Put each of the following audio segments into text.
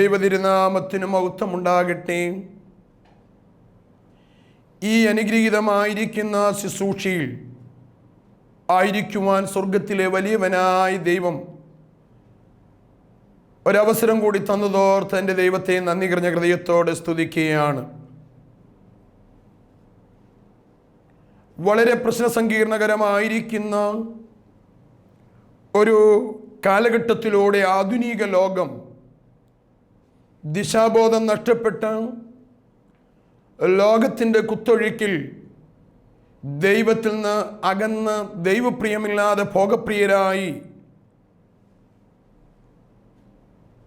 ദൈവതിരുനാമത്തിന് മഹത്വമുണ്ടാകട്ടെ ഈ അനുഗ്രഹീതമായിരിക്കുന്ന ശുശ്രൂഷയിൽ ആയിരിക്കുവാൻ സ്വർഗത്തിലെ വലിയവനായ ദൈവം ഒരവസരം കൂടി തന്നതോർത്ത് എന്റെ ദൈവത്തെ നന്ദി കറിഞ്ഞ ഹൃദയത്തോടെ സ്തുതിക്കുകയാണ്. വളരെ പ്രശ്നസങ്കീർണകരമായിരിക്കുന്ന ഒരു കാലഘട്ടത്തിലൂടെ ആധുനിക ലോകം ദിശാബോധം നഷ്ടപ്പെട്ട ലോകത്തിന്റെ കുത്തൊഴുക്കിൽ ദൈവത്തിൽ നിന്ന് അകന്ന് ദൈവപ്രിയമില്ലാതെ ഭോഗപ്രിയരായി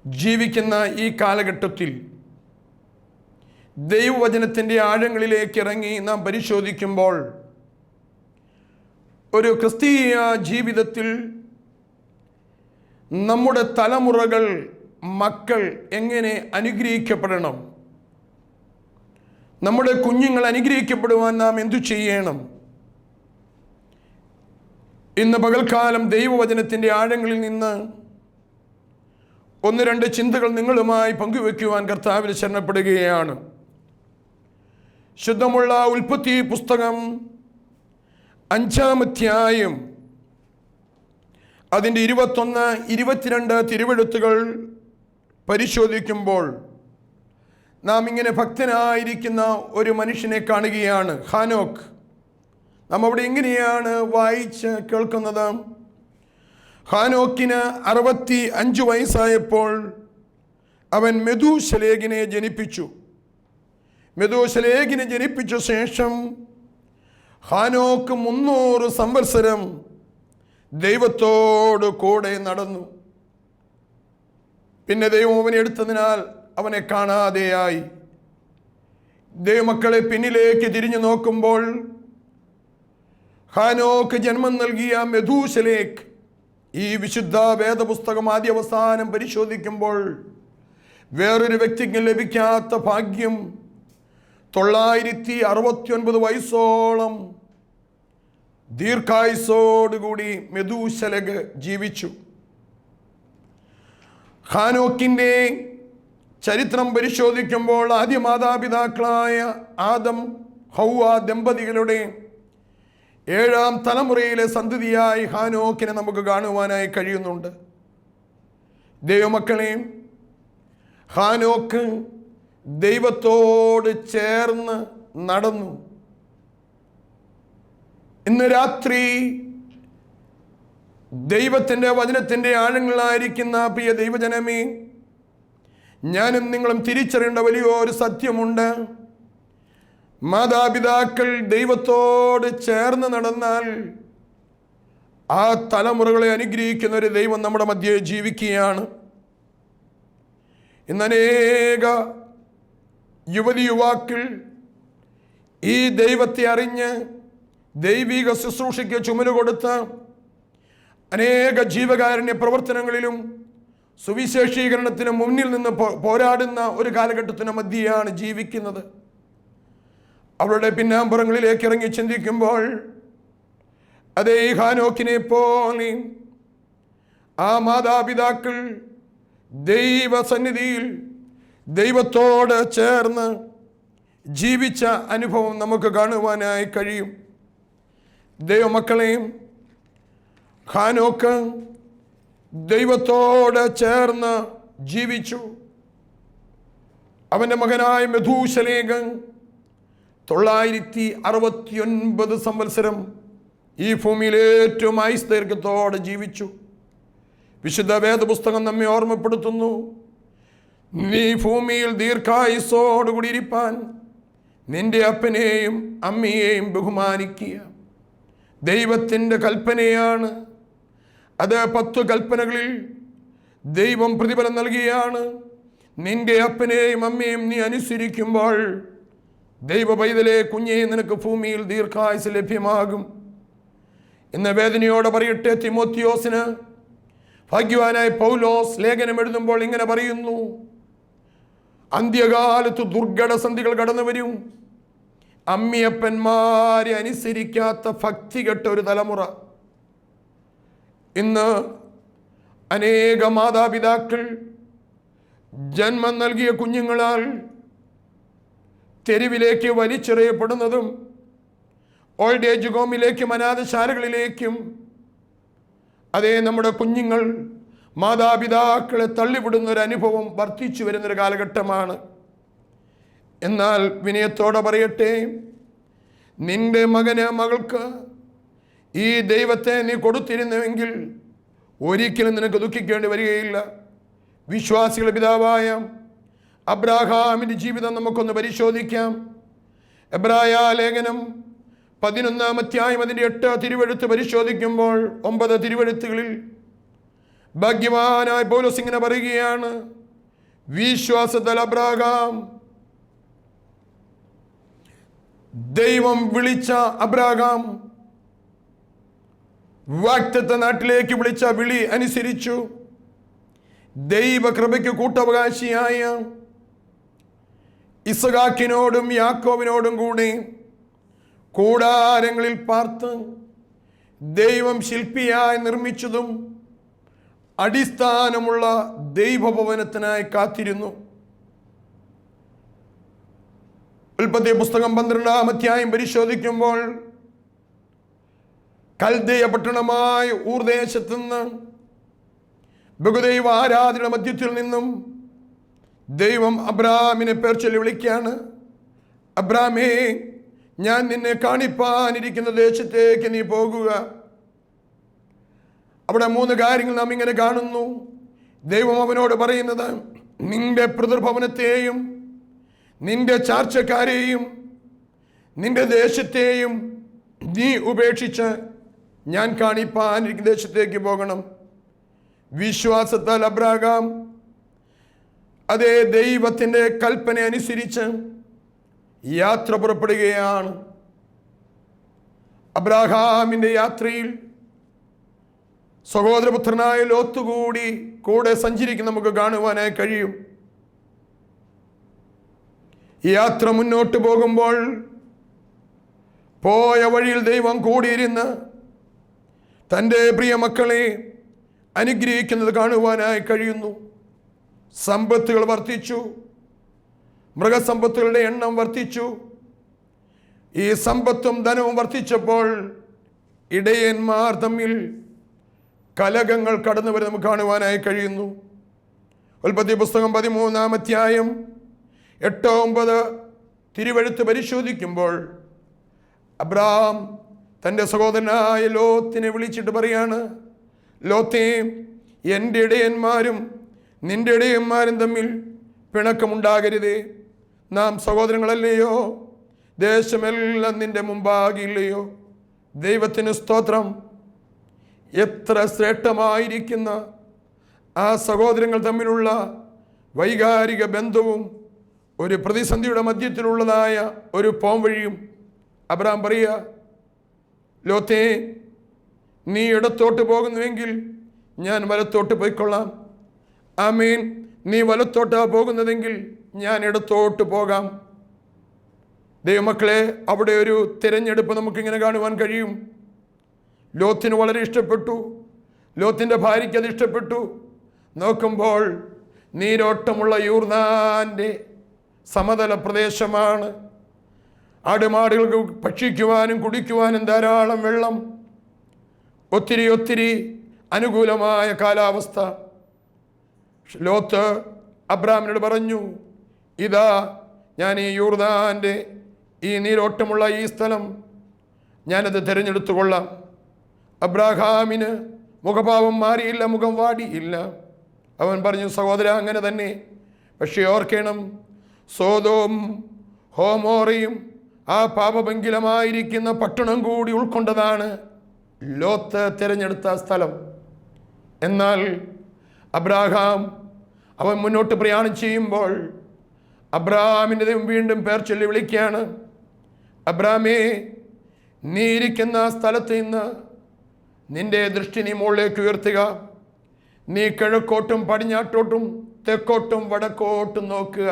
ജീവിക്കുന്ന ഈ കാലഘട്ടത്തിൽ ദൈവവചനത്തിന്റെ ആഴങ്ങളിലേക്ക് ഇറങ്ങി നാം പരിശോധിക്കുമ്പോൾ ഒരു ക്രിസ്തീയ ജീവിതത്തിൽ നമ്മുടെ തലമുറകൾ മക്കൾ എങ്ങനെ അനുഗ്രഹിക്കപ്പെടണം? നമ്മുടെ കുഞ്ഞുങ്ങൾ അനുഗ്രഹിക്കപ്പെടുവാൻ നാം എന്തു ചെയ്യണം? ഇന്ന് പകൽക്കാലം ദൈവവചനത്തിന്റെ ആഴങ്ങളിൽ നിന്ന് ഒന്ന് രണ്ട് ചിന്തകൾ നിങ്ങളുമായി പങ്കുവെക്കുവാൻ കർത്താവിൽ ശരണപ്പെടുകയാണ്. ശുദ്ധമുള്ള ഉൽപ്പത്തി പുസ്തകം അഞ്ചാമധ്യായം അതിന്റെ ഇരുപത്തൊന്ന് ഇരുപത്തിരണ്ട് തിരുവെഴുത്തുകൾ പരിശോധിക്കുമ്പോൾ നാം ഇങ്ങനെ ഭക്തനായിരിക്കുന്ന ഒരു മനുഷ്യനെ കാണുകയാണ്. ഹാനോക്ക് നാം അവിടെ എങ്ങനെയാണ് വായിച്ച് കേൾക്കുന്നത്? ഹാനോക്കിന് അറുപത്തി അഞ്ച് വയസ്സായപ്പോൾ അവൻ മെതുശലേഖിനെ ജനിപ്പിച്ചു. മെതുശലേഖിനെ ജനിപ്പിച്ച ശേഷം ഹാനോക്ക് മുന്നൂറ് സംവത്സരം ദൈവത്തോട് കൂടെ നടന്നു. പിന്നെ ദൈവം അവനെ എടുത്തതിനാൽ അവനെ കാണാതെയായി. ദൈവമക്കളെ പിന്നിലേക്ക് തിരിഞ്ഞു നോക്കുമ്പോൾ ഹാനോക്ക് ജന്മം നൽകിയ മെധൂശലേക്ക് ഈ വിശുദ്ധ വേദപുസ്തകം ആദ്യ അവസാനം പരിശോധിക്കുമ്പോൾ വേറൊരു വ്യക്തിക്ക് ലഭിക്കാത്ത ഭാഗ്യം തൊള്ളായിരത്തി അറുപത്തി ഒൻപത് വയസ്സോളം ദീർഘായുസോടുകൂടി മെധൂശലക് ജീവിച്ചു. ഹാനോക്കിന്റെ ചരിത്രം പരിശോധിക്കുമ്പോൾ ആദ്യ മാതാപിതാക്കളായ ആദം ഹൗവ ദമ്പതികളുടെ ഏഴാം തലമുറയിലെ സന്തതിയായി ഹാനോക്കിനെ നമുക്ക് കാണുവാനായി കഴിയുന്നുണ്ട്. ദൈവമക്കളെ ഹാനോക്ക് ദൈവത്തോട് ചേർന്ന് നടന്നു. ഇന്ന് രാത്രി ദൈവത്തിന്റെ വചനത്തിന്റെ ആഴങ്ങളായിരിക്കുന്ന പ്രിയ ദൈവജനമേ ഞാനും നിങ്ങളും തിരിച്ചറിയേണ്ട വലിയൊരു സത്യമുണ്ട്. മാതാപിതാക്കൾ ദൈവത്തോട് ചേർന്ന് നടന്നാൽ ആ തലമുറകളെ അനുഗ്രഹിക്കുന്ന ഒരു ദൈവം നമ്മുടെ മധ്യേ ജീവിക്കുകയാണ്. ഇന്നനേക യുവതി യുവാക്കൾ ഈ ദൈവത്തെ അറിഞ്ഞ് ദൈവിക ശുശ്രൂഷയ്ക്ക് ചുമൽ കൊടുത്ത് അനേക ജീവകാരുണ്യ പ്രവർത്തനങ്ങളിലും സുവിശേഷീകരണത്തിന് മുന്നിൽ നിന്ന് പോരാടുന്ന ഒരു കാലഘട്ടത്തിന് മധ്യയാണ് ജീവിക്കുന്നത്. അവരുടെ പിന്നാമ്പുറങ്ങളിലേക്ക് ഇറങ്ങി ചിന്തിക്കുമ്പോൾ അതേ ഹാനോക്കിനെ പോലെ ആ മാതാപിതാക്കൾ ദൈവസന്നിധിയിൽ ദൈവത്തോട് ചേർന്ന് ജീവിച്ച അനുഭവം നമുക്ക് കാണുവാനായി കഴിയും. ദൈവമക്കളെയും ഹാനോക്ക് ദൈവത്തോട് ചേർന്ന് ജീവിച്ചു. അവന്റെ മകനായ മെധൂശലേഖൻ തൊള്ളായിരത്തി അറുപത്തിയൊൻപത് സംവത്സരം ഈ ഭൂമിയിൽ ഏറ്റവും ഐസ്തീർഘത്തോടെ ജീവിച്ചു. വിശുദ്ധ വേദപുസ്തകം നമ്മെ ഓർമ്മപ്പെടുത്തുന്നു. നീ ഭൂമിയിൽ ദീർഘായുസോടുകൂടി ഇരിപ്പാൻ നിന്റെ അപ്പനെയും അമ്മയെയും ബഹുമാനിക്കുക. ദൈവത്തിന്റെ കൽപ്പനയാണ് അത് പത്തു കൽപ്പനകളിൽ ദൈവം പ്രതിഫലം നൽകിയാണ്. നിന്റെ അപ്പനെയും അമ്മയും നീ അനുസരിക്കുമ്പോൾ ദൈവ പൈതലെ കുഞ്ഞെ നിനക്ക് ഭൂമിയിൽ ദീർഘായുസ് ലഭ്യമാകും. എന്ന വേദനയോടെ പറയട്ടെ തിമോത്തിയോസിന്. ഭാഗ്യവാനായ പൗലോസ് ലേഖനം എഴുതുമ്പോൾ ഇങ്ങനെ പറയുന്നു അന്ത്യകാലത്ത് ദുർഘടസന്ധികൾ കടന്നു വരും. അമ്മിയപ്പന്മാരെ അനുസരിക്കാത്ത ഭക്തി കെട്ട ഒരു തലമുറ. ഇന്ന് അനേക മാതാപിതാക്കൾ ജന്മം നൽകിയ കുഞ്ഞുങ്ങളാൽ തെരുവിലേക്ക് വലിച്ചെറിയപ്പെടുന്നതും ഓൾഡ് ഏജ് ഹോമിലേക്കും അനാഥശാലകളിലേക്കും അതേ നമ്മുടെ കുഞ്ഞുങ്ങൾ മാതാപിതാക്കളെ തള്ളിവിടുന്ന ഒരു അനുഭവം വർദ്ധിച്ചു വരുന്നൊരു കാലഘട്ടമാണ്. എന്നാൽ വിനയത്തോടെ പറയട്ടെ നിന്റെ മകന് മകൾക്ക് ഈ ദൈവത്തെ നീ കൊടുത്തിരുന്നുവെങ്കിൽ ഒരിക്കലും നിനക്ക് ദുഃഖിക്കേണ്ടി വരികയില്ല. വിശ്വാസികളുടെ പിതാവായ അബ്രാഹാമിന്റെ ജീവിതം നമുക്കൊന്ന് പരിശോധിക്കാം. എബ്രായ ലേഖനം പതിനൊന്നാം അധ്യായം അതിന്റെ എട്ട് തിരുവെഴുത്ത് പരിശോധിക്കുമ്പോൾ ഒമ്പത് തിരുവെഴുത്തുകളിൽ ഭാഗ്യവാനായ പൗലോസ് ഇങ്ങനെ പറയുകയാണ് വിശ്വാസത്തിൽ അബ്രാഹാം ദൈവം വിളിച്ച അബ്രാഹാം വാക്തത്വ നാട്ടിലേക്ക് വിളിച്ച വിളി അനുസരിച്ചു. ദൈവകൃപയ്ക്ക് കൂട്ടവകാശിയായ ഇസഖാക്കിനോടും യാക്കോവിനോടും കൂടി കൂടാരങ്ങളിൽ പാർത്ത് ദൈവം ശില്പിയായി നിർമ്മിച്ചതും അടിസ്ഥാനമുള്ള ദൈവഭവനത്തിനായി കാത്തിരുന്നു. ഉൽപ്പത്തി പുസ്തകം പന്ത്രണ്ടാം അധ്യായം പരിശോധിക്കുമ്പോൾ കൽദയ പട്ടണമായ ഊർദേശത്തു നിന്ന് ബഹുദൈവ ആരാധന മധ്യത്തിൽ നിന്നും ദൈവം അബ്രാമിനെ പേർ വിളിക്കുകയാണ്. അബ്രാമേ ഞാൻ നിന്നെ കാണിപ്പാനിരിക്കുന്ന ദേശത്തേക്ക് നീ പോകുക. അവിടെ മൂന്ന് കാര്യങ്ങൾ നാം ഇങ്ങനെ കാണുന്നു. ദൈവം അവനോട് പറയുന്നത് നിന്റെ പിതൃഭവനത്തെയും നിന്റെ ചാർച്ചക്കാരെയും നിന്റെ ദേശത്തെയും നീ ഉപേക്ഷിച്ച് ഞാൻ കാണിപ്പാൻ ദേശത്തേക്ക് പോകണം. വിശ്വാസത്താൽ അബ്രാഹാം അതേ ദൈവത്തിന്റെ കൽപ്പന അനുസരിച്ച് യാത്ര പുറപ്പെടുകയാണ്. അബ്രാഹാമിന്റെ യാത്രയിൽ സഹോദരപുത്രനായ ലോത്തുകൂടി കൂടെ സഞ്ചരിക്കുന്ന നമുക്ക് കാണുവാനായി കഴിയും. യാത്ര മുന്നോട്ട് പോകുമ്പോൾ പോയ വഴിയിൽ ദൈവം കൂടിയിരുന്ന് തന്റെ പ്രിയ മക്കളെ അനുഗ്രഹിക്കുന്നത് കാണുവാനായി കഴിയുന്നു. സമ്പത്തുകൾ വർദ്ധിച്ചു. മൃഗസമ്പത്തുകളുടെ എണ്ണം വർദ്ധിച്ചു. ഈ സമ്പത്തും ധനവും വർദ്ധിച്ചപ്പോൾ ഇടയന്മാർ തമ്മിൽ കലകങ്ങൾ കടന്നു വരെ നമുക്ക് കാണുവാനായി കഴിയുന്നു. ഉൽപ്പത്തി പുസ്തകം പതിമൂന്നാം അധ്യായം എട്ട് ഒമ്പത് തിരുവഴുത്ത് പരിശോധിക്കുമ്പോൾ അബ്രാം തന്റെ സഹോദരനായ ലോത്തിനെ വിളിച്ചിട്ട് പറയാണ് ലോത്തേ എന്റെ ഇടയന്മാരും നിന്റെ ഇടയന്മാരും തമ്മിൽ പിണക്കമുണ്ടാകരുതേ. നാം സഹോദരങ്ങളല്ലയോ? ദേശമെല്ലാം നിന്റെ മുമ്പാകില്ലയോ? ദൈവത്തിന് സ്തോത്രം. എത്ര ശ്രേഷ്ഠമായിരിക്കുന്ന ആ സഹോദരങ്ങൾ തമ്മിലുള്ള വൈകാരിക ബന്ധവും ഒരു പ്രതിസന്ധിയുടെ മധ്യത്തിലുള്ളതായ ഒരു പോംവഴിയും അബ്രാം പറയുക ലോത്തേ നീ ഇടത്തോട്ട് പോകുന്നുവെങ്കിൽ ഞാൻ വലത്തോട്ട് പോയിക്കൊള്ളാം. ആമീൻ. നീ വലത്തോട്ടാ പോകുന്നതെങ്കിൽ ഞാൻ ഇടത്തോട്ട് പോകാം. ദൈവമക്കളെ അവിടെ ഒരു തിരഞ്ഞെടുപ്പ് നമുക്കിങ്ങനെ കാണുവാൻ കഴിയും. ലോത്തിന് വളരെ ഇഷ്ടപ്പെട്ടു. ലോത്തിന്റെ ഭാര്യയ്ക്ക് അത് ഇഷ്ടപ്പെട്ടു. നോക്കുമ്പോൾ നീരോട്ടമുള്ള യൂർനാന്റെ സമതല പ്രദേശമാണ്. ആടുമാടുകൾക്ക് ഭക്ഷിക്കുവാനും കുടിക്കുവാനും ധാരാളം വെള്ളം. ഒത്തിരി ഒത്തിരി അനുകൂലമായ കാലാവസ്ഥ. ലോത്ത് അബ്രാമിനോട് പറഞ്ഞു ഇതാ ഞാൻ ഈ യൂർദാന്റെ ഈ നീരോട്ടമുള്ള ഈ സ്ഥലം. ഞാനത് തിരഞ്ഞെടുത്തുകൊള്ളാം അബ്രാഹാമിന് മുഖഭാവം മാറിയില്ല മുഖം വാടിയില്ല. അവൻ പറഞ്ഞു സഹോദര അങ്ങനെ തന്നെ. പക്ഷേ ഓർക്കണം സോതോം ഹോമോറയും ആ പാപഭംഗിലമായിരിക്കുന്ന പട്ടണം കൂടി ഉൾക്കൊണ്ടതാണ് ലോത്ത് തിരഞ്ഞെടുത്ത സ്ഥലം. എന്നാൽ അബ്രാഹാം അവൻ മുന്നോട്ട് പ്രയാണം ചെയ്യുമ്പോൾ അബ്രാഹാമിന്റെ ദൈവം വീണ്ടും പേർ ചൊല്ലി വിളിക്കുകയാണ് അബ്രാമേ നീ ഇരിക്കുന്ന സ്ഥലത്ത് നിന്ന് നിന്റെ ദൃഷ്ടി നീ മുകളിലേക്ക് ഉയർത്തുക. നീ കിഴക്കോട്ടും പടിഞ്ഞാട്ടോട്ടും തെക്കോട്ടും വടക്കോട്ടും നോക്കുക.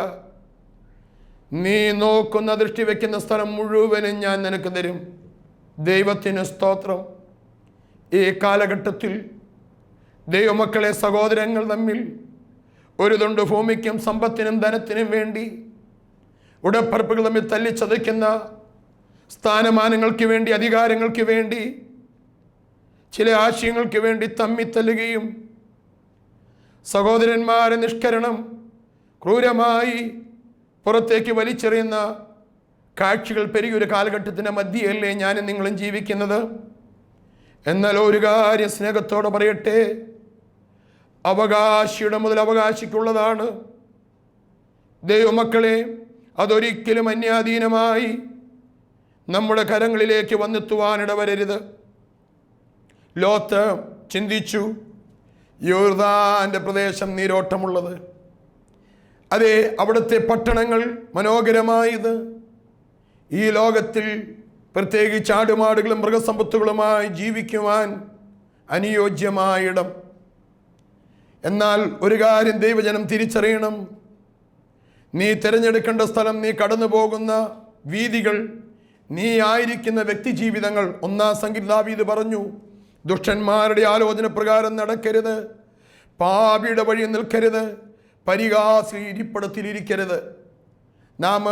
നീ നോക്കുന്ന ദൃഷ്ടി വയ്ക്കുന്ന സ്ഥലം മുഴുവനും ഞാൻ നിനക്ക് തരും. ദൈവത്തിന് സ്തോത്രം. ഈ കാലഘട്ടത്തിൽ ദൈവമക്കളെ സഹോദരങ്ങൾ തമ്മിൽ ഒരു തുണ്ട് ഭൂമിക്കും സമ്പത്തിനും ധനത്തിനും വേണ്ടി ഉടപ്പറപ്പുകൾ തമ്മിൽ തല്ലിച്ചതയ്ക്കുന്ന സ്ഥാനമാനങ്ങൾക്ക് വേണ്ടി അധികാരങ്ങൾക്ക് വേണ്ടി ചില ആശയങ്ങൾക്ക് വേണ്ടി തമ്മിത്തല്ലുകയും സഹോദരന്മാരെ നിഷ്കരണം ക്രൂരമായി പുറത്തേക്ക് വലിച്ചെറിയുന്ന കാഴ്ചകൾ പെരുകിയൊരു കാലഘട്ടത്തിന്റെ മധ്യയല്ലേ ഞാനും നിങ്ങളും ജീവിക്കുന്നത്? എന്നാൽ ഒരു കാര്യം സ്നേഹത്തോടെ പറയട്ടെ. അവകാശിയുടെ മുതൽ അവകാശിക്കുള്ളതാണ്. ദൈവമക്കളെ അതൊരിക്കലും അന്യാധീനമായി നമ്മുടെ കരങ്ങളിലേക്ക് വന്നെത്തുവാനിട വരരുത് ലോത്ത് ചിന്തിച്ചു യോർദാന്റെ പ്രദേശം നീരോട്ടമുള്ളത്. അതെ അവിടുത്തെ പട്ടണങ്ങൾ മനോഹരമായത്. ഈ ലോകത്തിൽ പ്രത്യേകിച്ച് ആടുമാടുകളും മൃഗസമ്പത്തുകളുമായി ജീവിക്കുവാൻ അനുയോജ്യമായ ഇടം. എന്നാൽ ഒരു കാര്യം ദൈവജനം തിരിച്ചറിയണം. നീ തിരഞ്ഞെടുക്കേണ്ട സ്ഥലം നീ കടന്നു പോകുന്ന വീതികൾ നീ ആയിരിക്കുന്ന വ്യക്തി ജീവിതങ്ങൾ ഒന്നാം സംഗീതാവീത് പറഞ്ഞു ദുഷ്ടന്മാരുടെ ആലോചന പ്രകാരം നടക്കരുത് പാപിയുടെ വഴി നിൽക്കരുത്. പരിഹാസ ഇരിപ്പിടത്തിലിരിക്കരുത് നാം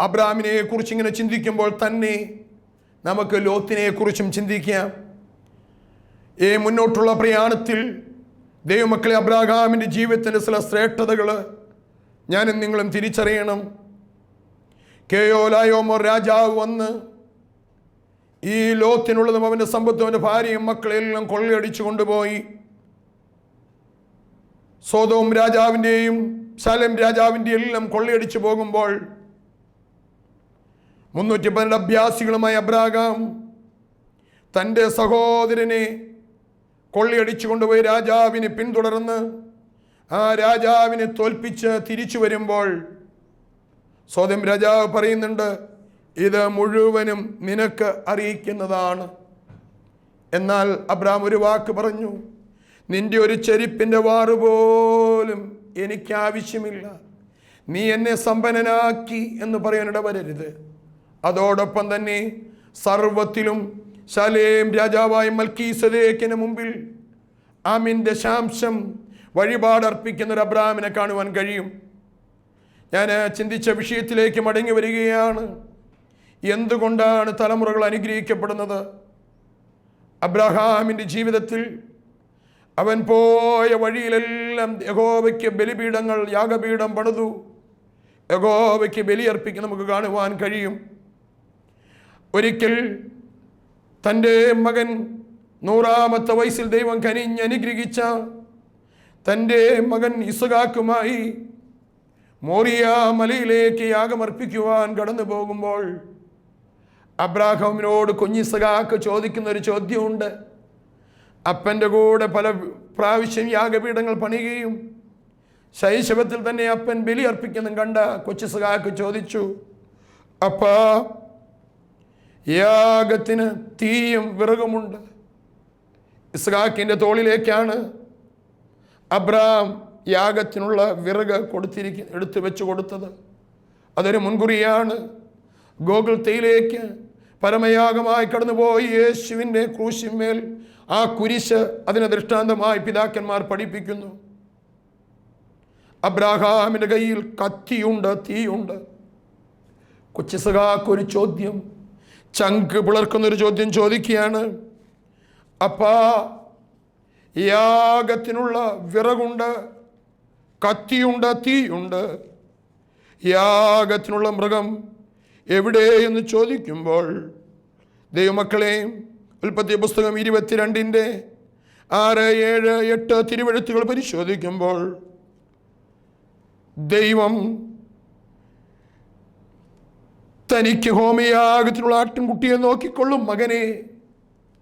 അബ്രാമിനെ കുറിച്ച് ഇങ്ങനെ ചിന്തിക്കുമ്പോൾ തന്നെ നമുക്ക് ലോത്തിനെ കുറിച്ചും ചിന്തിക്കാം. ഈ മുന്നോട്ടുള്ള പ്രയാണത്തിൽ ദൈവമക്കളെ അബ്രാഹാമിന്റെ ജീവിതത്തിന്റെ ചില ശ്രേഷ്ഠതകൾ ഞാനും നിങ്ങളും തിരിച്ചറിയണം. കേയോലായോമോ രാജാവ് വന്ന് ഈ ലോത്തിനുള്ളതും അവന്റെ സമ്പത്തും അവന്റെ ഭാര്യയും മക്കളെല്ലാം കൊള്ളയടിച്ചു കൊണ്ടുപോയി. സോതവും രാജാവിന്റെയും സലം രാജാവിന്റെയും എല്ലാം കൊള്ളയടിച്ചു പോകുമ്പോൾ മുന്നൂറ്റി പന്ത്രണ്ട് അഭ്യാസികളുമായി അബ്രാഹാം തന്റെ സഹോദരനെ കൊള്ളിയടിച്ചു കൊണ്ടുപോയി രാജാവിനെ പിന്തുടർന്ന് ആ രാജാവിനെ തോൽപ്പിച്ച് തിരിച്ചു വരുമ്പോൾ സ്വതം രാജാവ് പറയുന്നുണ്ട് ഇത് മുഴുവനും നിനക്ക് അറിയിക്കുന്നതാണ്. എന്നാൽ അബ്രാം ഒരു വാക്ക് പറഞ്ഞു നിന്റെ ഒരു ചെരിപ്പിന്റെ വാറുപോലും എനിക്കാവശ്യമില്ല. നീ എന്നെ സമ്പന്നനാക്കി എന്ന് പറയാനിട വരരുത് അതോടൊപ്പം തന്നെ സർവത്തിലും ശലേം രാജാവായ മൽക്കീസദേക്കിന് മുമ്പിൽ ആമിൻ ശാംശം വഴിപാടർപ്പിക്കുന്ന ഒരു അബ്രാമിനെ കാണുവാൻ കഴിയും. ഞാൻ ചിന്തിച്ച വിഷയത്തിലേക്ക് മടങ്ങി വരികയാണ്. എന്തുകൊണ്ടാണ് തലമുറകൾ അനുഗ്രഹിക്കപ്പെടുന്നത്? അബ്രഹാമിന്റെ ജീവിതത്തിൽ അവൻ പോയ വഴിയിലെല്ലാം യഹോവയ്ക്ക് ബലിപീഠങ്ങൾ യാഗപീഠം പണിതു. യഹോവയ്ക്ക് ബലിയർപ്പിക്കാൻ നമുക്ക് കാണുവാൻ കഴിയും. ഒരിക്കൽ തന്റെ മകൻ നൂറാമത്തെ വയസ്സിൽ ദൈവം കനിഞ്ഞ് അനുഗ്രഹിച്ച തന്റെ മകൻ ഇസുഖാക്കുമായി മോറിയ മലയിലേക്ക് യാഗമർപ്പിക്കുവാൻ കടന്നു പോകുമ്പോൾ അബ്രാഹമിനോട് കുഞ്ഞിസഖാക്ക് ചോദിക്കുന്ന ഒരു ചോദ്യമുണ്ട്. അപ്പന്റെ കൂടെ പല പ്രാവശ്യം യാഗപീഠങ്ങൾ പണിയുകയും ശൈശവത്തിൽ തന്നെ അപ്പൻ ബലി അർപ്പിക്കുന്നതും കണ്ട കൊച്ചു കൊച്ചിസകാക്ക് ചോദിച്ചു അപ്പ യാഗത്തിന് തീയും വിറകുമുണ്ട്. ഇസ്ഹാക്കിന്റെ തോളിലേക്കാണ് അബ്രാം യാഗത്തിനുള്ള വിറക് കൊടുത്തിരിക്ക എടുത്തു വെച്ച് കൊടുത്തത്. അതൊരു മുൻകുറിയാണ്. ഗോകുൽ തേയിലേക്ക് പരമയാഗമായി കടന്നുപോയി യേശുവിന്റെ ക്രൂശിന്മേൽ ആ കുരിശ് അതിനെ ദൃഷ്ടാന്തമായി പിതാക്കന്മാർ പഠിപ്പിക്കുന്നു. അബ്രാഹാമിന്റെ കയ്യിൽ കത്തിയുണ്ട് തീയുണ്ട്. കൊച്ചിസഖാക്കൊരു ചോദ്യം ചങ്ക് പിളർക്കുന്നൊരു ചോദ്യം ചോദിക്കുകയാണ്. അപ്പാ യാഗത്തിനുള്ള വിറകുണ്ട് കത്തിയുണ്ട് തീയുണ്ട്. യാഗത്തിനുള്ള മൃഗം എവിടെ എന്ന് ചോദിക്കുമ്പോൾ ദൈവമക്കളെ ഉൽപ്പത്തി പുസ്തകം ഇരുപത്തിരണ്ടിന്റെ ആറ് ഏഴ് എട്ട് തിരുവഴുത്തുകൾ പരിശോധിക്കുമ്പോൾ ദൈവം തനിക്ക് ഹോമയാഗത്തിനുള്ള ആട്ടിൻകുട്ടിയെ നോക്കിക്കൊള്ളും മകനെ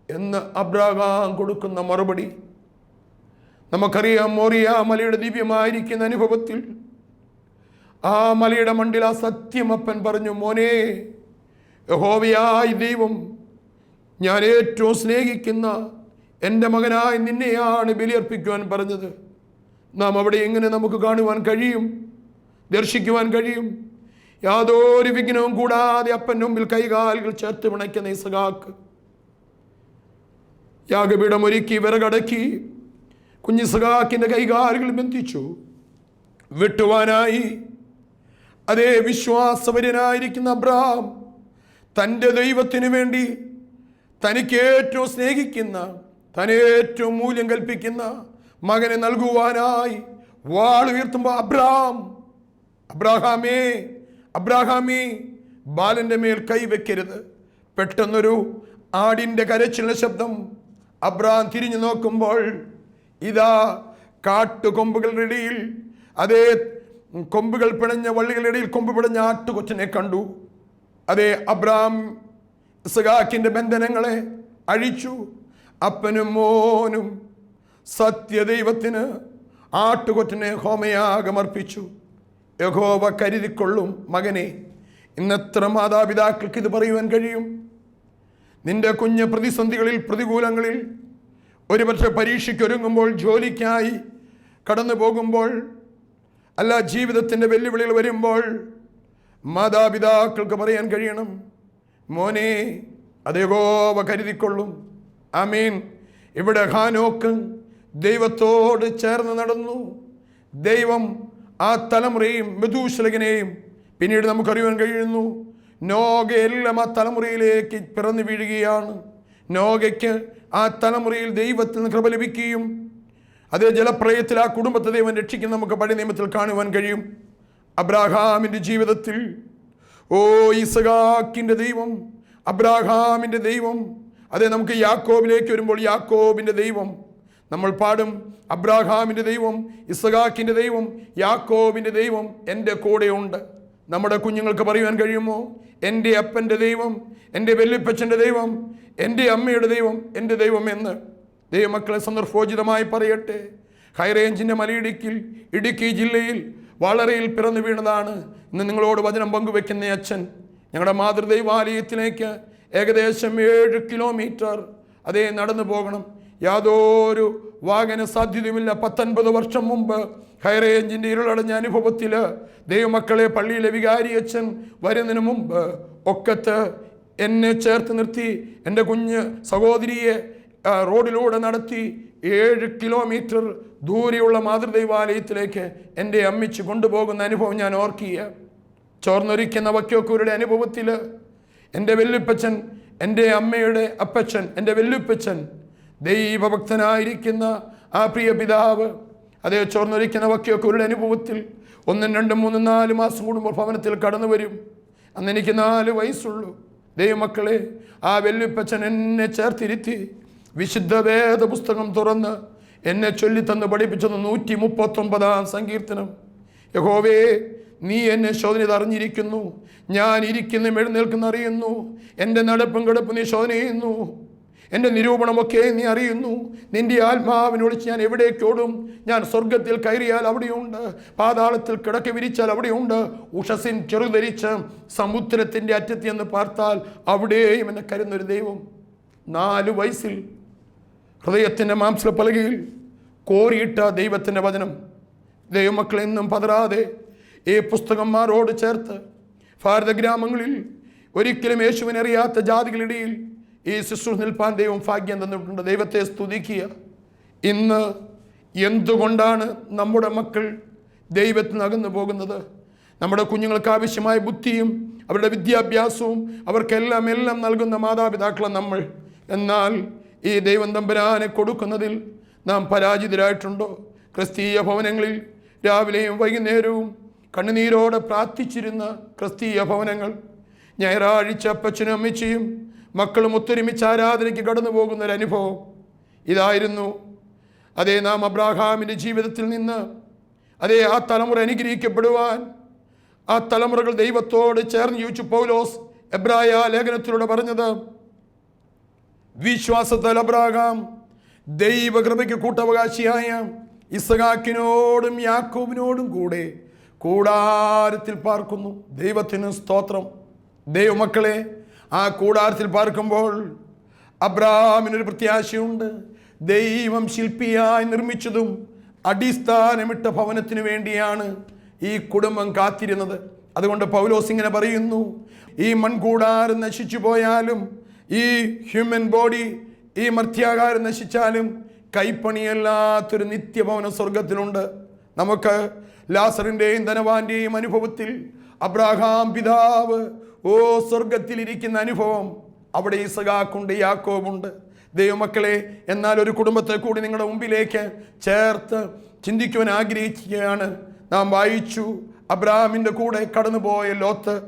എന്ന് അബ്രാഹാം കൊടുക്കുന്ന മറുപടി. നമുക്കറിയാം മോറിയ മലയുടെ ദിവ്യമായിരിക്കുന്ന അനുഭവത്തിൽ ആ മലയുടെ മണ്ടിൽ ആ സത്യമപ്പൻ പറഞ്ഞു മോനെ യഹോവയായ ദൈവം ഞാൻ ഏറ്റവും സ്നേഹിക്കുന്ന എന്റെ മകനായി നിന്നെയാണ് ബലിയർപ്പിക്കുവാൻ പറഞ്ഞത്. നാം അവിടെ എങ്ങനെ നമുക്ക് കാണുവാൻ കഴിയും? ദർശിക്കുവാൻ കഴിയും? യാതൊരു വിഘ്നവും കൂടാതെ അപ്പന്റെ മുമ്പിൽ കൈകാലുകൾ ചേർത്ത് പിണയ്ക്കുന്ന ഇസഹാക്ക്. യാഗപീഠം ഒരുക്കി വിറകടക്കി കുഞ്ഞിസഹാക്കിന്റെ കൈകാലുകൾ ബന്ധിച്ചു. വെട്ടുവാനായി. അതേ വിശ്വാസപരനായിരിക്കുന്ന അബ്രാം തന്റെ ദൈവത്തിന് വേണ്ടി തനിക്ക് ഏറ്റവും സ്നേഹിക്കുന്ന തന്നെ ഏറ്റവും മൂല്യം കൽപ്പിക്കുന്ന മകനെ നൽകുവാനായി വാൾ ഉയർത്തുമ്പോൾ അബ്രഹാം അബ്രാഹാമേ അബ്രാഹാമേ ബാലന്റെ മേൽ കൈവെക്കരുത് പെട്ടെന്നൊരു ആടിന്റെ കരച്ചിലുള്ള ശബ്ദം അബ്രാം തിരിഞ്ഞു നോക്കുമ്പോൾ ഇതാ കാട്ടുകൊമ്പുകളുടെ ഇടയിൽ അതേ കൊമ്പുകൾ പിണഞ്ഞ വള്ളികളുടെ ഇടയിൽ കൊമ്പ് പിടഞ്ഞ ആട്ടുകൊച്ചനെ കണ്ടു. അതേ അബ്രാം ഇസഹാക്കിന്റെ ബന്ധനങ്ങളെ അഴിച്ചു. അപ്പനും മോനും സത്യദൈവത്തിന് ആട്ടുകൊറ്റനെ ഹോമയാഗമർപ്പിച്ചു യഹോവ കരുതിക്കൊള്ളും മകനെ. ഇന്നെത്ര മാതാപിതാക്കൾക്ക് ഇത് പറയുവാൻ കഴിയും? നിന്റെ കുഞ്ഞ് പ്രതിസന്ധികളിൽ പ്രതികൂലങ്ങളിൽ ഒരുപക്ഷെ പരീക്ഷയ്ക്കൊരുങ്ങുമ്പോൾ ജോലിക്കായി കടന്നു പോകുമ്പോൾ അല്ല ജീവിതത്തിന്റെ വെല്ലുവിളികൾ വരുമ്പോൾ മാതാപിതാക്കൾക്ക് പറയാൻ കഴിയണം. മോനെ അതേകോവ കരുതിക്കൊള്ളും. ആമീൻ. ഇവിടെ ഹാനോക്ക് ദൈവത്തോട് ചേർന്ന് നടന്നു. ദൈവം ആ തലമുറയും മെതൂശലകനെയും പിന്നീട് നമുക്കറിയുവാൻ കഴിയുന്നു. നോഗയെല്ലാം ആ തലമുറയിലേക്ക് പിറന്നു വീഴുകയാണ്. നോഗയ്ക്ക് ആ തലമുറയിൽ ദൈവത്തിൽ നിന്ന് കൃപ ലഭിക്കുകയും അതേ ജലപ്രയത്തിൽ ആ കുടുംബത്തെ ദൈവം രക്ഷിക്കുന്ന നമുക്ക് പഴയ നിയമത്തിൽ കാണുവാൻ കഴിയും. അബ്രാഹാമിന്റെ ജീവിതത്തിൽ ഓ ഇസഹാക്കിന്റെ ദൈവം അബ്രാഹാമിന്റെ ദൈവം അതെ നമുക്ക് യാക്കോബിലേക്ക് വരുമ്പോൾ യാക്കോബിന്റെ ദൈവം. നമ്മൾ പാടും അബ്രാഹാമിന്റെ ദൈവം ഇസഹാക്കിന്റെ ദൈവം യാക്കോബിന്റെ ദൈവം എന്റെ കൂടെയുണ്ട് നമ്മുടെ കുഞ്ഞുങ്ങൾക്ക് പറയുവാൻ കഴിയുമോ? എന്റെ അപ്പന്റെ ദൈവം എന്റെ വെല്ലുപ്പച്ചന്റെ ദൈവം എന്റെ അമ്മയുടെ ദൈവം എന്റെ ദൈവം എന്ന്. ദൈവമക്കളെ സന്ദർഭോചിതമായി പറയട്ടെ. ഹൈറേഞ്ചിന്റെ മലയിടുക്കിൽ ഇടുക്കി ജില്ലയിൽ വളരയിൽ പിറന്നു വീണതാണ്. ഇന്ന് നിങ്ങളോട് വചനം പങ്കുവെക്കുന്ന അച്ഛൻ ഞങ്ങളുടെ മാതൃദൈവാലയത്തിലേക്ക് ഏകദേശം ഏഴ് കിലോമീറ്റർ അതേ നടന്നു പോകണം. യാതൊരു വാഹന സാധ്യതയുമില്ല. പത്തൊൻപത് വർഷം മുമ്പ് ഹൈറേഞ്ചിന്റെ ഇരുളടഞ്ഞ അനുഭവത്തിൽ ദൈവമക്കളെ പള്ളിയിലെ വികാരി അച്ഛൻ വരുന്നതിന് മുമ്പ് ഒക്കത്ത് എന്നെ ചേർത്ത് നിർത്തി. എന്റെ കുഞ്ഞ് സഹോദരിയെ റോഡിലൂടെ നടത്തി ഏഴ് കിലോമീറ്റർ ദൂരെയുള്ള മാതൃദൈവാലയത്തിലേക്ക് എന്റെ അമ്മിച്ച് കൊണ്ടുപോകുന്ന അനുഭവം ഞാൻ ഓർക്കുക ചോർന്നൊരിക്കുന്ന വക്യോക്കൂരുടെ അനുഭവത്തിൽ എന്റെ വെല്ലുപ്പച്ചൻ എന്റെ അമ്മയുടെ അപ്പച്ചൻ എന്റെ വെല്ലുപ്പച്ചൻ ദൈവഭക്തനായിരിക്കുന്ന ആ പ്രിയ പിതാവ് അതേ ചോർന്നൊരിക്കുന്ന വക്യോക്കൂരുടെ അനുഭവത്തിൽ ഒന്നും രണ്ടും മൂന്നും നാല് മാസം കൂടുമ്പോൾ ഭവനത്തിൽ കടന്നു വരും. അന്ന് എനിക്ക് നാല് വയസ്സുള്ളൂ. ദൈവമക്കളെ ആ വെല്ലുപ്പച്ചൻ എന്നെ ചേർത്തിരുത്തി. വിശുദ്ധ വേദ പുസ്തകം തുറന്ന് എന്നെ ചൊല്ലിത്തന്ന് പഠിപ്പിച്ചത് നൂറ്റി മുപ്പത്തൊമ്പതാം സങ്കീർത്തനം. യഹോവേ നീ എന്നെ ശോധന അറിഞ്ഞിരിക്കുന്നു. ഞാൻ ഇരിക്കുന്ന എഴുന്നേൽക്കുന്ന അറിയുന്നു. എന്റെ നടപ്പും കടപ്പും നീ ശോധന ചെയ്യുന്നു. എന്റെ നിരൂപണമൊക്കെ നീ അറിയുന്നു. നിന്റെ ആത്മാവിനൊളിച്ച് ഞാൻ എവിടേക്കോടും ഞാൻ സ്വർഗത്തിൽ കയറിയാൽ അവിടെയുണ്ട്. പാതാളത്തിൽ കിടക്ക വിരിച്ചാൽ അവിടെയുണ്ട്. ഉഷസിൻ ചെറുധരിച്ച് സമുദ്രത്തിന്റെ അറ്റത്ത് എന്ന് പാർത്താൽ അവിടെയും എന്നെ കരുന്നൊരു ദൈവം. നാല് വയസ്സിൽ ഹൃദയത്തിന്റെ മാംസ പലകയിൽ കോരിയിട്ട ദൈവത്തിന്റെ വചനം. ദൈവമക്കളെന്നും പതരാതെ ഈ പുസ്തകന്മാരോട് ചേർത്ത് ഭാരത ഗ്രാമങ്ങളിൽ ഒരിക്കലും യേശുവിനെ അറിയാത്ത ജാതികളിടയിൽ ഈ ശുശ്രൂഷ നിൽപ്പാൻ ദൈവം ഭാഗ്യം തന്നിട്ടുണ്ട്. ദൈവത്തെ സ്തുതിക്കുക. ഇന്ന് എന്തുകൊണ്ടാണ് നമ്മുടെ മക്കൾ ദൈവത്തിന് നിന്ന് അകന്നു പോകുന്നത്? നമ്മുടെ കുഞ്ഞുങ്ങൾക്ക് ആവശ്യമായ ബുദ്ധിയും അവരുടെ വിദ്യാഭ്യാസവും അവർക്കെല്ലാം എല്ലാം നൽകുന്ന മാതാപിതാക്കളെ നമ്മൾ. എന്നാൽ ഈ ദൈവം തമ്പുരാനെ കൊടുക്കുന്നതിൽ നാം പരാജിതരായിട്ടുണ്ടോ? ക്രിസ്തീയ ഭവനങ്ങളിൽ രാവിലെയും വൈകുന്നേരവും കണ്ണുനീരോടെ പ്രാർത്ഥിച്ചിരുന്ന ക്രിസ്തീയ ഭവനങ്ങൾ ഞായറാഴ്ച അപ്പച്ചനും അമ്മച്ചിയും മക്കളും ഒത്തൊരുമിച്ച് ആരാധനയ്ക്ക് കടന്നു പോകുന്നൊരനുഭവം ഇതായിരുന്നു. അതേ നാം അബ്രാഹാമിന്റെ ജീവിതത്തിൽ നിന്ന് അതേ ആ തലമുറ അനുഗ്രഹിക്കപ്പെടുവാൻ ആ തലമുറകൾ ദൈവത്തോട് ചേർന്ന് ചോദിച്ചു പൗലോസ് എബ്രായ ലേഖനത്തിലൂടെ പറഞ്ഞത് വിശ്വാസത്താൽ അബ്രാഹാം ദൈവകൃപയ്ക്ക് കൂട്ടവകാശിയായ ഇസഹാക്കിനോടും യാക്കോബിനോടും കൂടെ കൂടാരത്തിൽ പാർക്കുന്നു. ദൈവത്തിന് സ്തോത്രം. ദൈവമക്കളെ ആ കൂടാരത്തിൽ പാർക്കുമ്പോൾ അബ്രാഹാമിനൊരു പ്രത്യാശയുണ്ട്. ദൈവം ശില്പിയായി നിർമ്മിച്ചതും അടിസ്ഥാനമിട്ട ഭവനത്തിനു വേണ്ടിയാണ് ഈ കുടുംബം കാത്തിരുന്നത്. അതുകൊണ്ട് പൗലോസിങ്ങനെ പറയുന്നു ഈ മൺകൂടാരം നശിച്ചു പോയാലും ഈ ഹ്യൂമൻ ബോഡി ഈ മർത്യാകാരം നശിച്ചാലും കൈപ്പണിയല്ലാത്തൊരു നിത്യഭവന സ്വർഗത്തിലുണ്ട് നമുക്ക് ലാസറിന്റെയും ധനവാന്റെയും അനുഭവത്തിൽ അബ്രാഹാം പിതാവ് ഓ സ്വർഗത്തിലിരിക്കുന്ന അനുഭവം അവിടെ ഇസഖാക്കുണ്ട് യാക്കോബുണ്ട്. ദൈവമക്കളെ എന്നാൽ ഒരു കുടുംബത്തെ കൂടി നിങ്ങളുടെ മുമ്പിലേക്ക് ചേർത്ത് ചിന്തിക്കുവാൻ ആഗ്രഹിക്കുകയാണ്. നാം വായിച്ചു അബ്രാഹാമിന്റെ കൂടെ കടന്നുപോയ ലോത്ത്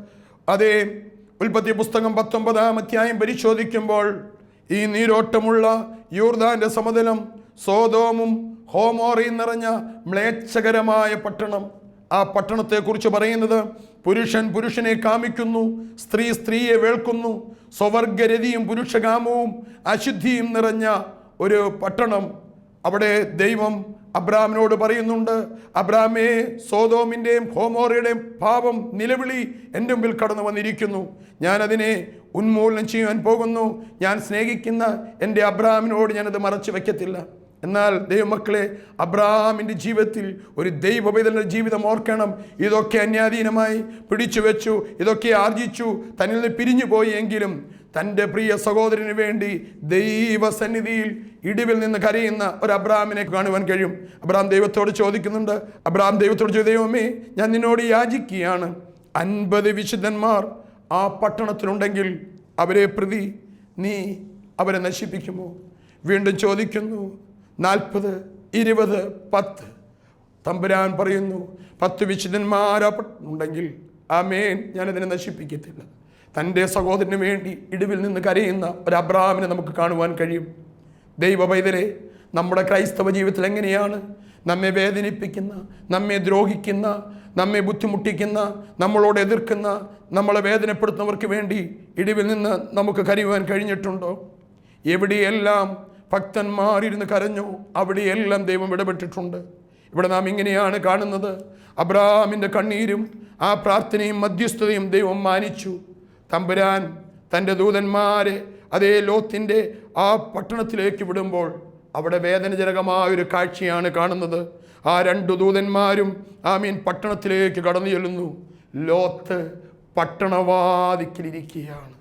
അതേ ഉൽപ്പത്തി പുസ്തകം പത്തൊമ്പതാം അധ്യായം പരിശോധിക്കുമ്പോൾ ഈ നീരോട്ടമുള്ള യൂർദാന്റെ സമതലം സോതോമും ഹോമോറയും നിറഞ്ഞ മ്ലേച്ഛകരമായ പട്ടണം. ആ പട്ടണത്തെക്കുറിച്ച് പറയുന്നത് പുരുഷൻ പുരുഷനെ കാമിക്കുന്നു സ്ത്രീ സ്ത്രീയെ വേൾക്കുന്നു സ്വവർഗരതിയും പുരുഷകാമവും അശുദ്ധിയും നിറഞ്ഞ ഒരു പട്ടണം. അവിടെ ദൈവം അബ്രാമിനോട് പറയുന്നുണ്ട് അബ്രാമേ സോതോമിന്റെയും ഹോമോറയുടെയും പാപം നിലവിളി എന്റെ മുമ്പിൽ കടന്നു വന്നിരിക്കുന്നു. ഞാനതിനെ ഉന്മൂലനം ചെയ്യാൻ പോകുന്നു. ഞാൻ സ്നേഹിക്കുന്ന എന്റെ അബ്രാമിനോട് ഞാനത് മറച്ചു വയ്ക്കത്തില്ല. എന്നാൽ ദൈവമക്കളെ അബ്രാമിന്റെ ജീവിതത്തിൽ ഒരു ദൈവപൈതലിന്റെ ജീവിതം ഓർക്കണം. ഇതൊക്കെ അന്യാധീനമായി പിടിച്ചു വെച്ചു ഇതൊക്കെ ആർജിച്ചു തന്നിൽ നിന്ന് പിരിഞ്ഞു പോയി എങ്കിലും തന്റെ പ്രിയ സഹോദരന് വേണ്ടി ദൈവസന്നിധിയിൽ ഇടിവിൽ നിന്ന് കരയുന്ന ഒരു അബ്രാമിനെ കാണുവാൻ കഴിയും. അബ്രാം ദൈവത്തോട് ചോദിക്കുന്നുണ്ട് അബ്രാം ദൈവത്തോട് ചോദിച്ചു ഞാൻ നിന്നോട് യാചിക്കുകയാണ്. അൻപത് വിശുദ്ധന്മാർ ആ പട്ടണത്തിലുണ്ടെങ്കിൽ അവരെ പ്രതി നീ അവരെ നശിപ്പിക്കുമോ? വീണ്ടും ചോദിക്കുന്നു നാൽപ്പത് ഇരുപത് പത്ത്. തമ്പുരാൻ പറയുന്നു പത്ത് വിശുദ്ധന്മാരാ ഉണ്ടെങ്കിൽ മേൻ ഞാനതിനെ നശിപ്പിക്കത്തില്ല. തന്റെ സഹോദരന് വേണ്ടി ഇടിവിൽ നിന്ന് കരയുന്ന ഒരു അബ്രഹാമിനെ നമുക്ക് കാണുവാൻ കഴിയും. ദൈവ പൈതലെ നമ്മുടെ ക്രൈസ്തവ ജീവിതത്തിൽ എങ്ങനെയാണ് നമ്മെ വേദനിപ്പിക്കുന്ന നമ്മെ ദ്രോഹിക്കുന്ന നമ്മെ ബുദ്ധിമുട്ടിക്കുന്ന നമ്മളോട് എതിർക്കുന്ന നമ്മളെ വേദനപ്പെടുത്തുന്നവർക്ക് വേണ്ടി ഇടിവിൽ നിന്ന് നമുക്ക് കരയുവാൻ കഴിഞ്ഞിട്ടുണ്ടോ? എവിടെയെല്ലാം ഭക്തന്മാരിരുന്ന് കരഞ്ഞു അവിടെയെല്ലാം ദൈവം ഇടപെട്ടിട്ടുണ്ട്. ഇവിടെ നാം ഇങ്ങനെയാണ് കാണുന്നത്. അബ്രഹാമിന്റെ കണ്ണീരും ആ പ്രാർത്ഥനയും മധ്യസ്ഥതയും ദൈവം മാനിച്ചു. തമ്പുരാൻ തന്റെ ദൂതന്മാരെ അതേ ലോത്തിന്റെ ആ പട്ടണത്തിലേക്ക് വിടുമ്പോൾ അവിടെ വേദനജനകമായ ഒരു കാഴ്ചയാണ് കാണുന്നത്. ആ രണ്ട് ദൂതന്മാരും ആ മീൻ പട്ടണത്തിലേക്ക് കടന്നു ചെല്ലുന്നു. ലോത്ത് പട്ടണവാതിക്കലിരിക്കുകയാണ്.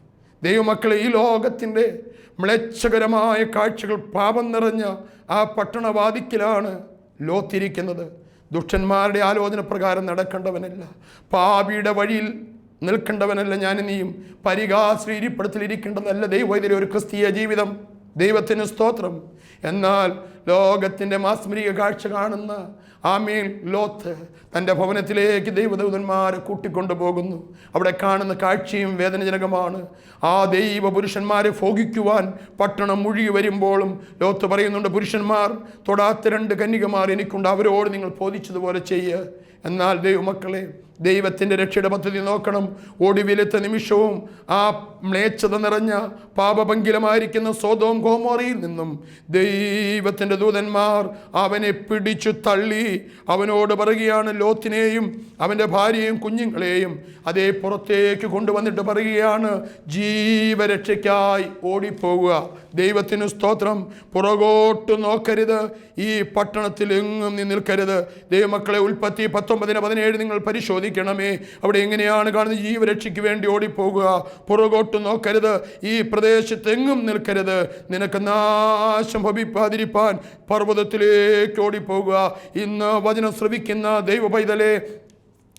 ദൈവമക്കളെ ഈ ലോകത്തിന്റെ മ്ലേച്ഛകരമായ കാഴ്ചകൾ പാപം നിറഞ്ഞ ആ പട്ടണവാതിക്കലാണ് ലോത്തിരിക്കുന്നത്. ദുഷ്ടന്മാരുടെ ആലോചന പ്രകാരം നടക്കേണ്ടവനല്ല. പാപിയുടെ വഴിയിൽ നിൽക്കേണ്ടവനല്ല ഞാൻ നീയും പരിഹാശ്രീരിപ്പടത്തിലിരിക്കേണ്ടതല്ല ദൈവത്തിലെ ഒരു ക്രിസ്തീയ ജീവിതം. ദൈവത്തിന് സ്തോത്രം. എന്നാൽ ലോകത്തിന്റെ മാസ്മരിക കാഴ്ച കാണുന്ന ആമീൻ ലോത്ത് തന്റെ ഭവനത്തിലേക്ക് ദൈവദൂതന്മാരെ കൂട്ടിക്കൊണ്ടുപോകുന്നു. അവിടെ കാണുന്ന കാഴ്ചയും വേദനജനകമാണ്. ആ ദൈവ പുരുഷന്മാരെ ഭോഗിക്കുവാൻ പട്ടണം മുഴുകി വരുമ്പോഴും ലോത്ത് പറയുന്നുണ്ട് പുരുഷന്മാർ തൊടാത്ത രണ്ട് കന്യകമാർ എനിക്കുണ്ട്. അവരോട് നിങ്ങൾ ബോധിച്ചതുപോലെ ചെയ്യുക എന്നാൽ ദൈവമക്കളെ ദൈവത്തിന്റെ രക്ഷയുടെ പദ്ധതി നോക്കണം. ഒടുവിലത്തെ നിമിഷവും ആ മ്ലേച്ഛത നിറഞ്ഞ പാപഭംഗിലമായിരിക്കുന്ന സ്വതവും കോമോറിയിൽ നിന്നും ദൈവത്തിന്റെ ദൂതന്മാർ അവനെ പിടിച്ചു തള്ളി. അവനോട് പറയുകയാണ് ലോത്തിനെയും അവന്റെ ഭാര്യയും കുഞ്ഞുങ്ങളെയും അതേ പുറത്തേക്ക് കൊണ്ടുവന്നിട്ട് പറയുകയാണ് ജീവരക്ഷയ്ക്കായി ഓടിപ്പോവുക. ദൈവത്തിന് സ്തോത്രം. പുറകോട്ട് നോക്കരുത്. ഈ പട്ടണത്തിൽ എങ്ങും നിൽക്കരുത്. ദൈവമക്കളെ ഉൽപ്പത്തി പത്തൊമ്പതിന് പതിനേഴ് നിങ്ങൾ പരിശോധിക്കണമേ അവിടെ എങ്ങനെയാണ് കാണുന്നത്? ജീവരക്ഷയ്ക്ക് വേണ്ടി ഓടിപ്പോകുക. പുറകോട്ട് നോക്കരുത്. ഈ പ്രദേശത്ത് എങ്ങും നിൽക്കരുത്. നിനക്ക് നാശം ഭവിപ്പാതിരിപ്പാൻ പർവതത്തിലേക്ക് ഓടിപ്പോകുക. ഇന്ന് വചനം ശ്രവിക്കുന്ന ദൈവ പൈതലെ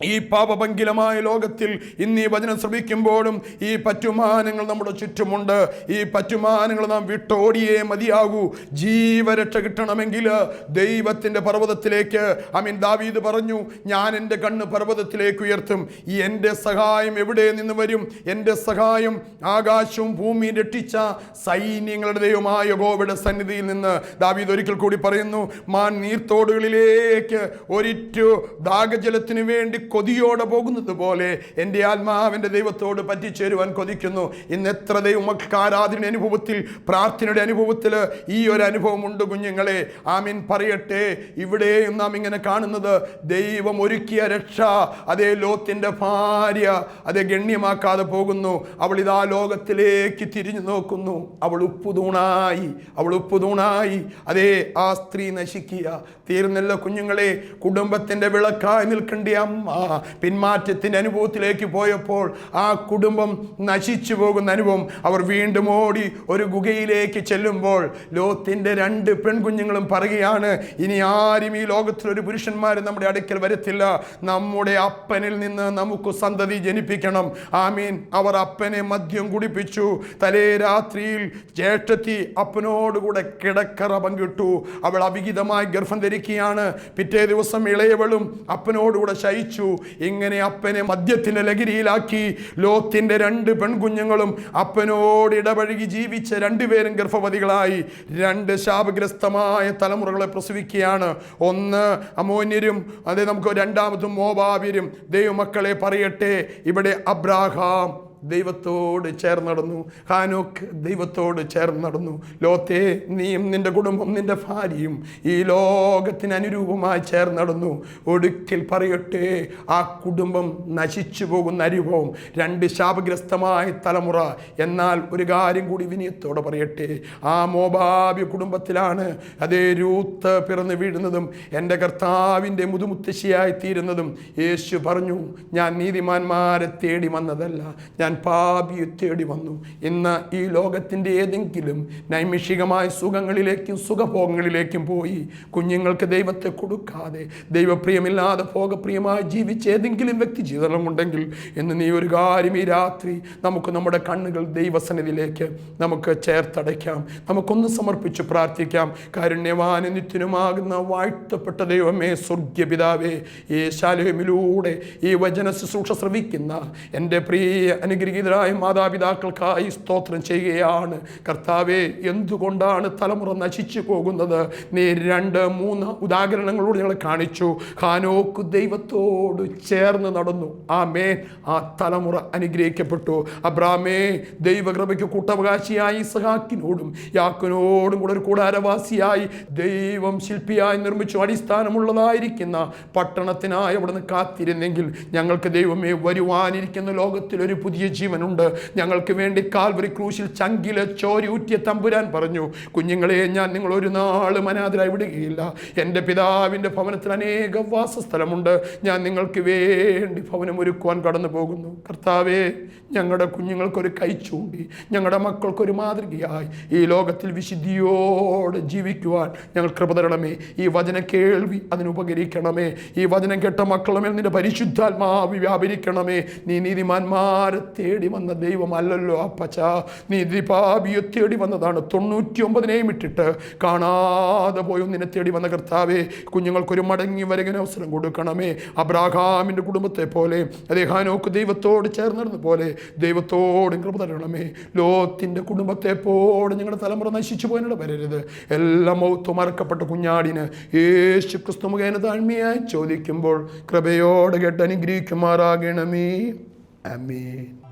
ഈ പാപഭങ്കിലമായ ലോകത്തിൽ ഇന്ന് ഈ വചനം ശ്രമിക്കുമ്പോഴും ഈ പറ്റുമാനങ്ങൾ നമ്മുടെ ചുറ്റുമുണ്ട്. ഈ പറ്റുമാനങ്ങൾ നാം വിട്ടോടിയേ മതിയാകൂ. ജീവരക്ഷ കിട്ടണമെങ്കിൽ ദൈവത്തിന്റെ പർവതത്തിലേക്ക്. അമീൻ. ദാവീദ് പറഞ്ഞു ഞാൻ എന്റെ കണ്ണ് പർവതത്തിലേക്ക് ഉയർത്തും. ഈ എന്റെ സഹായം എവിടെ നിന്ന് വരും? എന്റെ സഹായം ആകാശവും ഭൂമിയും രക്ഷിച്ച സൈന്യങ്ങളുടെ ദൈവമായ ഗോവയുടെ സന്നിധിയിൽ നിന്ന്. ദാവീദ് ഒരിക്കൽ കൂടി പറയുന്നു മാൻ നീർത്തോടുകളിലേക്ക് ഒരിറ്റു ദാഗജലത്തിന് വേണ്ടി കൊതിയോടെ പോകുന്നത് പോലെ എന്റെ ആത്മാവിന്റെ ദൈവത്തോട് പറ്റിച്ചേരുവാൻ കൊതിക്കുന്നു. ഇന്ന് എത്ര ദൈവമക്കൾക്ക് ആരാധന അനുഭവത്തിൽ പ്രാർത്ഥനയുടെ അനുഭവത്തിൽ ഈ ഒരു അനുഭവമുണ്ട് കുഞ്ഞുങ്ങളെ. ആമീൻ. പറയട്ടെ ഇവിടെയും നാം ഇങ്ങനെ കാണുന്നത് ദൈവം ഒരുക്കിയ രക്ഷ അതേ ലോത്തിന്റെ ഭാര്യ അതേ ഗണ്യമാക്കാതെ പോകുന്നു. അവൾ ഇതാ ലോകത്തിലേക്ക് തിരിഞ്ഞു നോക്കുന്നു. അവൾ ഉപ്പുതൂണായി അവൾ ഉപ്പുതൂണായി. അതേ ആ സ്ത്രീ നശിക്കുക. തീർന്നല്ല കുഞ്ഞുങ്ങളെ. കുടുംബത്തിന്റെ വിളക്കായി നിൽക്കേണ്ട അമ്മ. പിന്മാറ്റത്തിന്റെ അനുഭവത്തിലേക്ക് പോയപ്പോൾ ആ കുടുംബം നശിച്ചു പോകുന്ന അനുഭവം അവർ വീണ്ടും ഓടി ഒരു ഗുഹയിലേക്ക് ചെല്ലുമ്പോൾ ലോത്തിന്റെ രണ്ട് പെൺകുഞ്ഞുങ്ങളും പറയുകയാണ് ഇനി ആരും ഈ ലോകത്തിൽ ഒരു പുരുഷന്മാർ നമ്മുടെ അടുക്കൽ വരത്തില്ല. നമ്മുടെ അപ്പനിൽ നിന്ന് നമുക്ക് സന്തതി ജനിപ്പിക്കണം. ആമീൻ. അവർ അപ്പനെ മദ്യം കുടിപ്പിച്ചു. തലേ രാത്രിയിൽ ജ്യേഷ്ഠത്തി അപ്പനോടുകൂടെ കിടക്കറ പങ്കിട്ടു. അവൾ അവിഹിതമായി ഗർഭം ധരിക്കുകയാണ്. പിറ്റേ ദിവസം ഇളയവളും അപ്പനോടുകൂടെ ശയിച്ചു. ഇങ്ങനെ അപ്പനെ മദ്യത്തിന്റെ ലഹരിയിലാക്കി. ലോത്തിന്റെ രണ്ട് പെൺകുഞ്ഞുങ്ങളും അപ്പനോട് ഇടപഴകി ജീവിച്ച രണ്ടുപേരും ഗർഭവതികളായി. രണ്ട് ശാപഗ്രസ്തമായ തലമുറകളെ പ്രസവിക്കുകയാണ്. ഒന്ന് അമോന്യരും അതേ നമുക്ക് രണ്ടാമതും മോബാബിരും ദൈവമക്കളെ പറയട്ടെ ഇവിടെ അബ്രാഹാം ദൈവത്തോട് ചേർന്ന് നടന്നു ഹാനോക്ക് ദൈവത്തോട് ചേർന്ന് നടന്നു ലോത്തെ നീയും നിന്റെ കുടുംബം നിന്റെ ഭാര്യയും ഈ ലോകത്തിന് അനുരൂപമായി ചേർന്ന് നടന്നു ഒടുക്കിൽ പറയട്ടെ ആ കുടുംബം നശിച്ചു പോകുന്ന അനുഭവം രണ്ട് ശാപഗ്രസ്തമായ തലമുറ. എന്നാൽ ഒരു കാര്യം കൂടി വിനയത്തോടെ പറയട്ടെ ആ മോബാബി കുടുംബത്തിലാണ് അതേ രൂത്ത് പിറന്നു വീഴുന്നതും എന്റെ കർത്താവിന്റെ മുതുമുത്തശ്ശിയായി തീരുന്നതും. യേശു പറഞ്ഞു ഞാൻ നീതിമാന്മാരെ തേടി വന്നതല്ല ഞാൻ പാപിയെ തേടി വന്നു. ഇന്ന് ഈ ലോകത്തിന്റെ ഏതെങ്കിലും നൈമിഷികമായ സുഖങ്ങളിലേക്കും സുഖഭോഗങ്ങളിലേക്കും പോയി കുഞ്ഞുങ്ങൾക്ക് ദൈവത്തെ കൊടുക്കാതെ ദൈവപ്രിയമില്ലാതെ ഭോഗപ്രിയമായി ജീവിച്ച ഏതെങ്കിലും വ്യക്തി ജീവിതമുണ്ടെങ്കിൽ എന്ന് നീ ഒരു കാര്യം ഈ രാത്രി നമുക്ക് നമ്മുടെ കണ്ണുകൾ ദൈവസന്നിധിയിലേക്ക് നമുക്ക് ചേർത്തടയ്ക്കാം. നമുക്കൊന്ന് സമർപ്പിച്ച് പ്രാർത്ഥിക്കാം. കാരുണ്യവാന നിത്യനുമാകുന്ന വാഴ്ത്തപ്പെട്ട ദൈവമേ സ്വർഗ്യപിതാവേ ഈ ശാലയമിലൂടെ ഈ വചന ശുശ്രൂഷ ശ്രവിക്കുന്ന എന്റെ പ്രിയ അനുഗ്രഹീതരായ മാതാപിതാക്കൾക്കായി സ്തോത്രം ചെയ്യുകയാണ്. കർത്താവെ എന്തുകൊണ്ടാണ് തലമുറ നശിച്ചു പോകുന്നത്? നീ രണ്ട് മൂന്ന് ഉദാഹരണങ്ങളോട് ഞങ്ങൾ കാണിച്ചു. ഹാനോക്ക് ദൈവത്തോട് ചേർന്ന് നടന്നു. ആ മേൻ ആ തലമുറ അനുഗ്രഹിക്കപ്പെട്ടു. അബ്രാമേ ദൈവകൃപയ്ക്ക് കൂട്ടവകാശിയായി സഹാക്കിനോടും യാക്കിനോടും കൂടെ ഒരു കൂടാരവാസിയായി ദൈവം ശില്പിയായി നിർമ്മിച്ചു. അടിസ്ഥാനമുള്ളതായിരിക്കുന്ന പട്ടണത്തിനായി അവിടുന്ന് കാത്തിരുന്നെങ്കിൽ ഞങ്ങൾക്ക് ദൈവമേ വരുവാനിരിക്കുന്ന ലോകത്തിൽ ഒരു പുതിയ ജീവനുണ്ട്. ഞങ്ങൾക്ക് വേണ്ടി കാൽവരി ക്രൂശിൽ ചങ്കിലെ ചോരി ഊറ്റിയ തമ്പുരാൻ പറഞ്ഞു കുഞ്ഞുങ്ങളെ ഞാൻ നിങ്ങൾ ഒരു നാളും അനാഥരായി വിടുകയില്ല. എന്റെ പിതാവിന്റെ ഭവനത്തിൽ അനേകം വാസസ്ഥലമുണ്ട്. ഞാൻ നിങ്ങൾക്ക് വേണ്ടി ഭവനം ഒരുക്കുവാൻ കടന്നു പോകുന്നു കർത്താവേ ഞങ്ങളുടെ കുഞ്ഞുങ്ങൾക്കൊരു കൈ ചൂണ്ടി ഞങ്ങളുടെ മക്കൾക്കൊരു മാതൃകയായി. ഈ ലോകത്തിൽ വിശുദ്ധിയോടെ ജീവിക്കുവാൻ ഞങ്ങൾ കൃപ തരണമേ. ഈ വചന കേൾവി അതിനുപകരിക്കണമേ ഈ വചനം കേട്ട മക്കളുമേൽ നിന്റെ പരിശുദ്ധാത്മാവി വ്യാപരിക്കണമേ. നീ നീതിമാന്മാരെ തേടി വന്ന ദൈവമല്ലല്ലോ അപ്പച്ച. നീ പാപിയെ തേടി വന്നതാണ്. തൊണ്ണൂറ്റി ഒമ്പതിനെയും ഇട്ടിട്ട് കാണാതെ പോയും നിന്നെ തേടി വന്ന കർത്താവേ കുഞ്ഞുങ്ങൾക്കൊരു മടങ്ങി വരകിന് അവസരം കൊടുക്കണമേ. അബ്രാഹാമിന്റെ കുടുംബത്തെ പോലെ അദ്ദേഹാനോക്ക് ദൈവത്തോട് ചേർന്നിരുന്ന പോലെ ദൈവത്തോടും കൃപ തരണമേ. ലോത്തിന്റെ കുടുംബത്തെ പോലെ ഞങ്ങളുടെ തലമുറ നശിച്ചു പോകാനിട വരരുത് എല്ലാം മൗത്വം മറക്കപ്പെട്ട കുഞ്ഞാടിന് യേശു ക്രിസ്തു മുഖേന താഴ്മയായി ചോദിക്കുമ്പോൾ കൃപയോടെ കേട്ട് അനുഗ്രഹിക്കുമാറാകണമേ. അമീൻ